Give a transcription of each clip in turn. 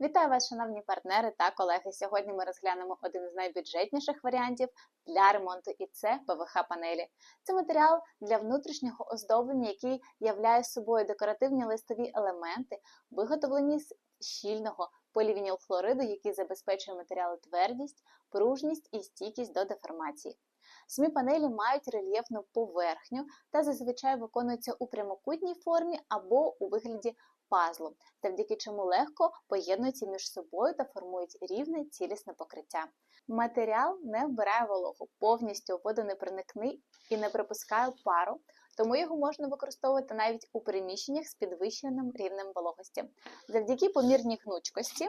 Вітаю вас, шановні партнери та колеги. Сьогодні ми розглянемо один з найбюджетніших варіантів для ремонту, і це ПВХ-панелі. Це матеріал для внутрішнього оздоблення, який являє собою декоративні листові елементи, виготовлені з щільного полівінілхлориду, який забезпечує матеріалу твердість, пружність і стійкість до деформації. Самі панелі мають рельєфну поверхню та зазвичай виконуються у прямокутній формі або у вигляді пазлу, завдяки чому легко поєднуються між собою та формують рівне цілісне покриття. Матеріал не вбирає вологу, повністю водонепроникний і не припускає пару, тому його можна використовувати навіть у приміщеннях з підвищеним рівнем вологості. Завдяки помірній гнучкості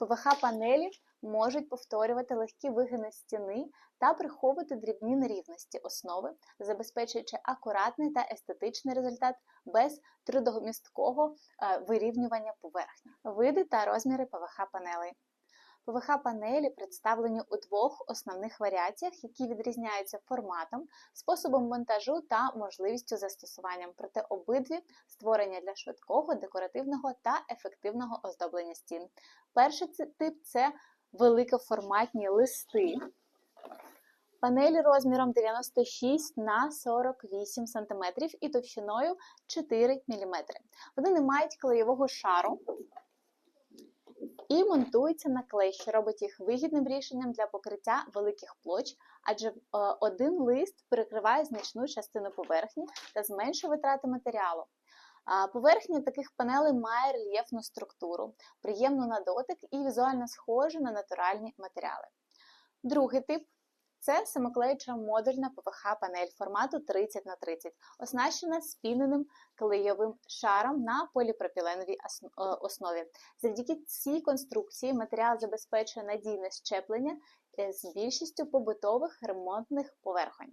ПВХ-панелі можуть повторювати легкі вигини стіни та приховувати дрібні нерівності основи, забезпечуючи акуратний та естетичний результат без трудомісткого е, вирівнювання поверхні. Види та розміри ПВХ-панелей. ПВХ-панелі представлені у двох основних варіаціях, які відрізняються форматом, способом монтажу та можливістю застосуванням, проте обидві створення для швидкого, декоративного та ефективного оздоблення стін. Перший тип це великоформатні листи. Панелі розміром 96 на 48 см і товщиною 4 мм. Вони не мають клеєвого шару і монтуються на клей, що робить їх вигідним рішенням для покриття великих плоч, адже е, один лист перекриває значну частину поверхні та зменшує витрати матеріалу. Поверхня таких панелей має рельєфну структуру, приємну на дотик і візуально схожу на натуральні матеріали. Другий тип це самоклеюча модульна ПВХ-панель формату 30 на 30 оснащена спіненим клейовим шаром на поліпропіленовій е, основі. Завдяки цій конструкції матеріал забезпечує надійне щеплення е, з більшістю побутових ремонтних поверхонь.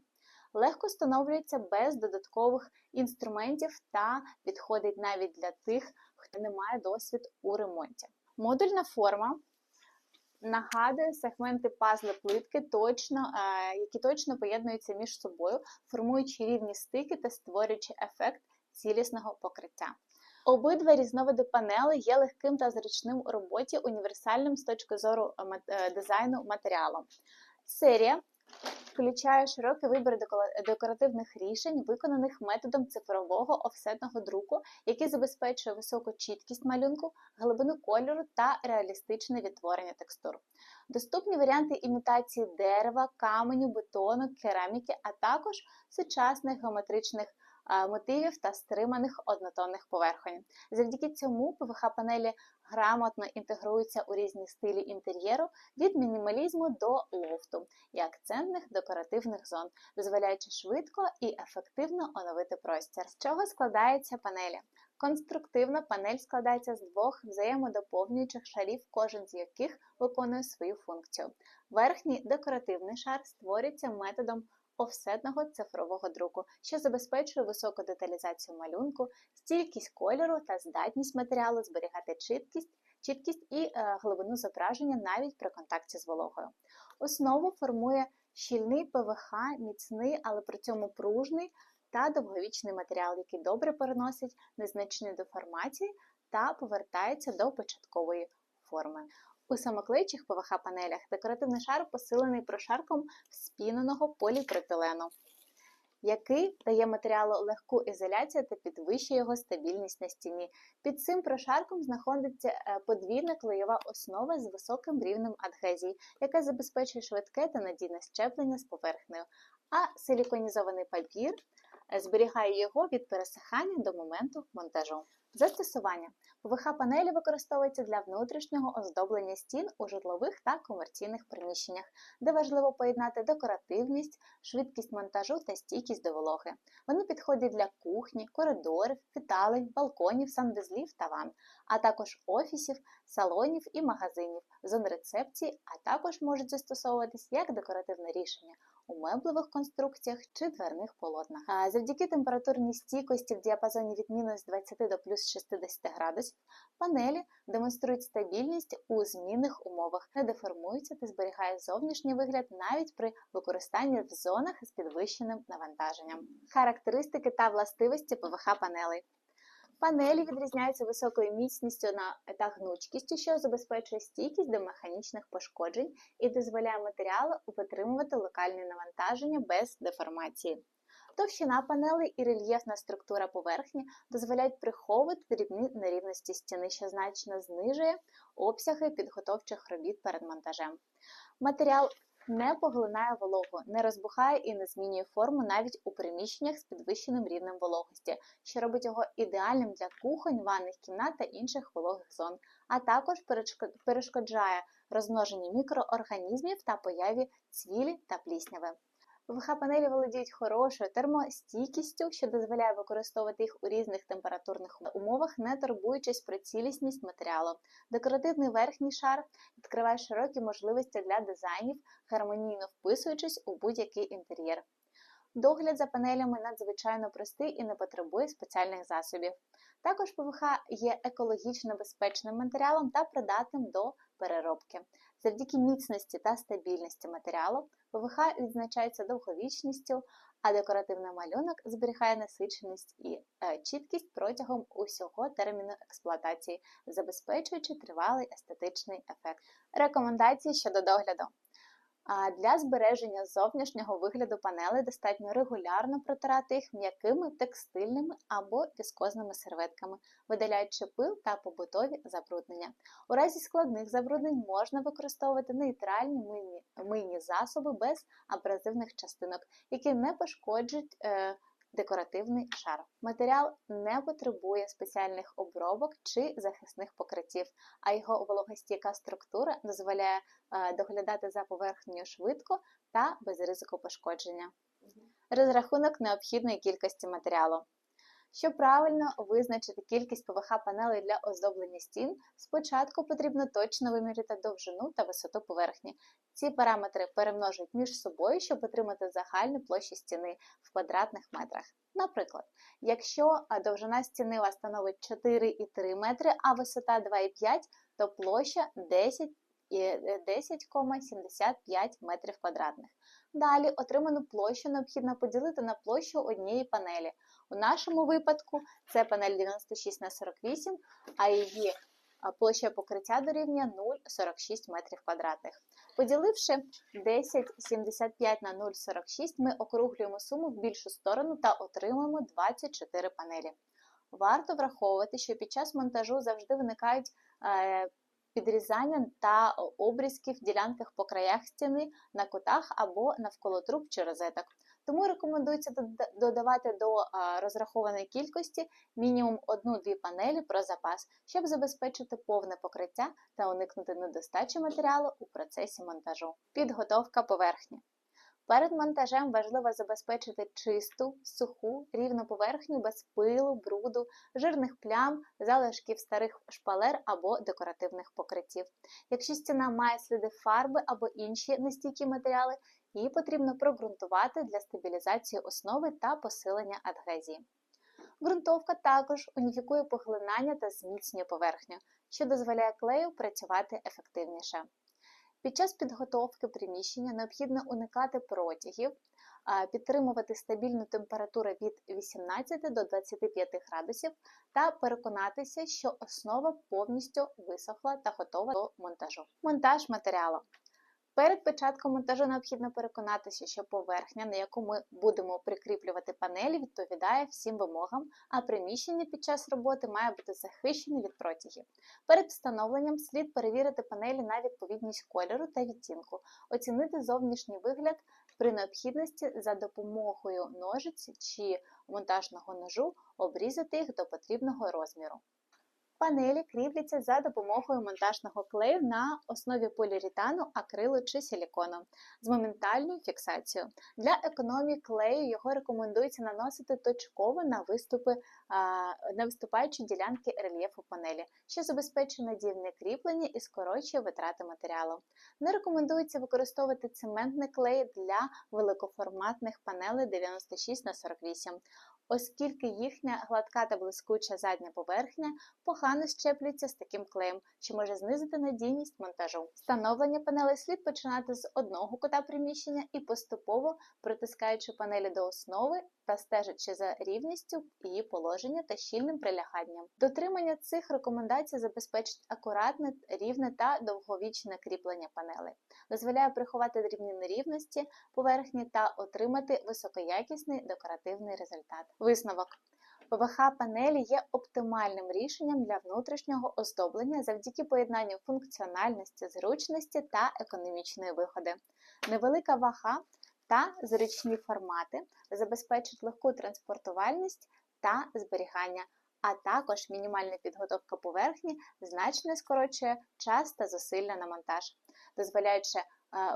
Легко встановлюється без додаткових інструментів та підходить навіть для тих, хто не має досвід у ремонті. Модульна форма нагадує сегменти пазли плитки, точно, е, які точно поєднуються між собою, формуючи рівні стики та створюючи ефект цілісного покриття. Обидва різновиди панели є легким та зручним у роботі, універсальним з точки зору е, е, дизайну матеріалу. Серія включає широкий вибір декоративних рішень, виконаних методом цифрового офсетного друку, який забезпечує високу чіткість малюнку, глибину кольору та реалістичне відтворення текстур. Доступні варіанти імітації дерева, каменю, бетону, кераміки, а також сучасних геометричних мотивів та стриманих однотонних поверхонь. Завдяки цьому ПВХ-панелі грамотно інтегруються у різні стилі інтер'єру від мінімалізму до лофту і акцентних декоративних зон, дозволяючи швидко і ефективно оновити простір. З чого складаються панелі? Конструктивна панель складається з двох взаємодоповнюючих шарів, кожен з яких виконує свою функцію. Верхній декоративний шар створюється методом офсетного цифрового друку, що забезпечує високу деталізацію малюнку, стійкість кольору та здатність матеріалу зберігати чіткість, чіткість і е, глибину зображення навіть при контакті з вологою. Основу формує щільний ПВХ, міцний, але при цьому пружний та довговічний матеріал, який добре переносить незначні деформації та повертається до початкової форми. У самоклейчих ПВХ-панелях декоративний шар посилений прошарком спіненого поліпропілену, який дає матеріалу легку ізоляцію та підвищує його стабільність на стіні. Під цим прошарком знаходиться е, подвійна клеєва основа з високим рівнем адгезії, яка забезпечує швидке та надійне щеплення з поверхнею, а силіконізований папір зберігає його від пересихання до моменту монтажу. Застосування ПВХ-панелі використовуються для внутрішнього оздоблення стін у житлових та комерційних приміщеннях, де важливо поєднати декоративність, швидкість монтажу та стійкість до вологи. Вони підходять для кухні, коридорів, віталень, балконів, санвузлів та ван, а також офісів, салонів і магазинів, зон рецепції, а також можуть застосовуватись як декоративне рішення у меблевих конструкціях чи дверних полотнах. Завдяки температурній стійкості в діапазоні від мінус 20 до плюс 60 градусів панелі демонструють стабільність у змінних умовах, не деформуються та зберігають зовнішній вигляд навіть при використанні в зонах з підвищеним навантаженням. Характеристики та властивості ПВХ панелей. Панелі відрізняються високою міцністю на та гнучкістю, що забезпечує стійкість до механічних пошкоджень і дозволяє матеріалу витримувати локальне навантаження без деформації. Товщина панелей і рельєфна структура поверхні дозволяють приховувати дрібні нерівності стіни, що значно знижує обсяги підготовчих робіт перед монтажем. Матеріал не поглинає вологу, не розбухає і не змінює форму навіть у приміщеннях з підвищеним рівнем вологості, що робить його ідеальним для кухонь, ванних кімнат та інших вологих зон, а також перешкоджає розмноженню мікроорганізмів та появі цвілі та плісняви. ПВХ-панелі володіють хорошою термостійкістю, що дозволяє використовувати їх у різних температурних умовах, не турбуючись про цілісність матеріалу. Декоративний верхній шар відкриває широкі можливості для дизайнів, гармонійно вписуючись у будь-який інтер'єр. Догляд за панелями надзвичайно простий і не потребує спеціальних засобів. Також ПВХ є екологічно безпечним матеріалом та придатним до переробки. Завдяки міцності та стабільності матеріалу ПВХ відзначається довговічністю, а декоративний малюнок зберігає насиченість і е, чіткість протягом усього терміну експлуатації, забезпечуючи тривалий естетичний ефект. Рекомендації щодо догляду. Для збереження зовнішнього вигляду панелей достатньо регулярно протирати їх м'якими текстильними або віскозними серветками, видаляючи пил та побутові забруднення. У разі складних забруднень можна використовувати нейтральні мийні, мийні засоби без абразивних частинок, які не пошкоджують. Е, декоративний шар. Матеріал не потребує спеціальних обробок чи захисних покриттів, а його вологостійка структура дозволяє е, доглядати за поверхнею швидко та без ризику пошкодження. Розрахунок необхідної кількості матеріалу. Щоб правильно визначити кількість ПВХ-панелей для оздоблення стін, спочатку потрібно точно виміряти довжину та висоту поверхні. Ці параметри перемножують між собою, щоб отримати загальну площу стіни в квадратних метрах. Наприклад, якщо довжина стіни вас становить 4,3 метри, а висота 2,5, то площа 10 10,75 метрів квадратних. Далі отриману площу необхідно поділити на площу однієї панелі. У нашому випадку це панель 96 на 48, а її площа покриття дорівнює 0,46 метрів квадратних. Поділивши 10,75 на 0,46, ми округлюємо суму в більшу сторону та отримуємо 24 панелі. Варто враховувати, що під час монтажу завжди виникають е, підрізання та обрізки в ділянках по краях стіни, на кутах або навколо труб чи розеток. Тому рекомендується додавати до розрахованої кількості мінімум одну-дві панелі про запас, щоб забезпечити повне покриття та уникнути недостачі матеріалу у процесі монтажу. Підготовка поверхні. Перед монтажем важливо забезпечити чисту, суху, рівну поверхню без пилу, бруду, жирних плям, залишків старих шпалер або декоративних покриттів. Якщо стіна має сліди фарби або інші нестійкі матеріали, її потрібно прогрунтувати для стабілізації основи та посилення адгезії. Ґрунтовка також уніфікує поглинання та зміцнює поверхню, що дозволяє клею працювати ефективніше. Під час підготовки приміщення необхідно уникати протягів, підтримувати стабільну температуру від 18 до 25 градусів та переконатися, що основа повністю висохла та готова до монтажу. Монтаж матеріалу. Перед початком монтажу необхідно переконатися, що поверхня, на яку ми будемо прикріплювати панелі, відповідає всім вимогам, а приміщення під час роботи має бути захищене від протягів. Перед встановленням слід перевірити панелі на відповідність кольору та відтінку, оцінити зовнішній вигляд при необхідності за допомогою ножиці чи монтажного ножу обрізати їх до потрібного розміру. Панелі кріпляться за допомогою монтажного клею на основі поліуретану, акрилу чи силікону з моментальною фіксацією. Для економії клею його рекомендується наносити точково на виступи, на виступаючі ділянки рельєфу панелі, що забезпечує надійне кріплення і скорочує витрати матеріалу. Не рекомендується використовувати цементний клей для великоформатних панелей 96 на 48 оскільки їхня гладка та блискуча задня поверхня погано щеплюється з таким клеєм, що може знизити надійність монтажу. Встановлення панелей слід починати з одного кута приміщення і поступово притискаючи панелі до основи та стежачи за рівністю її положення та щільним приляганням. Дотримання цих рекомендацій забезпечить акуратне, рівне та довговічне кріплення панелей, дозволяє приховати дрібні нерівності поверхні та отримати високоякісний декоративний результат. Висновок. ПВХ-панелі є оптимальним рішенням для внутрішнього оздоблення завдяки поєднанню функціональності, зручності та економічної виходи. Невелика вага та зручні формати забезпечать легку транспортувальність та зберігання, а також мінімальна підготовка поверхні значно скорочує час та зусилля на монтаж, дозволяючи е,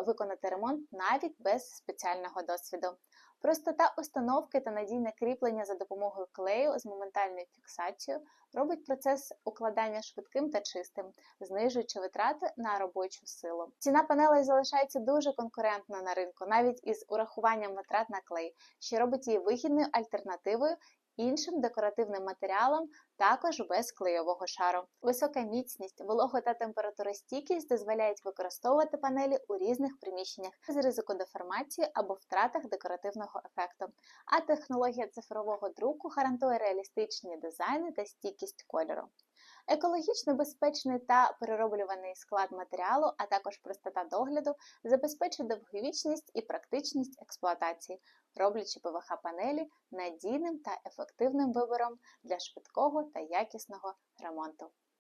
виконати ремонт навіть без спеціального досвіду. Простота установки та надійне кріплення за допомогою клею з моментальною фіксацією робить процес укладання швидким та чистим, знижуючи витрати на робочу силу. Ціна панелей залишається дуже конкурентною на ринку, навіть із урахуванням витрат на клей, що робить її вигідною альтернативою іншим декоративним матеріалом, також без клейового шару. Висока міцність, волого та температуростійкість дозволяють використовувати панелі у різних приміщеннях з ризику деформації або втратах декоративного ефекту. А технологія цифрового друку гарантує реалістичні дизайни та стійкість кольору. Екологічно безпечний та перероблюваний склад матеріалу, а також простота догляду забезпечує довговічність і практичність експлуатації, роблячи ПВХ-панелі надійним та ефективним вибором для швидкого та якісного ремонту.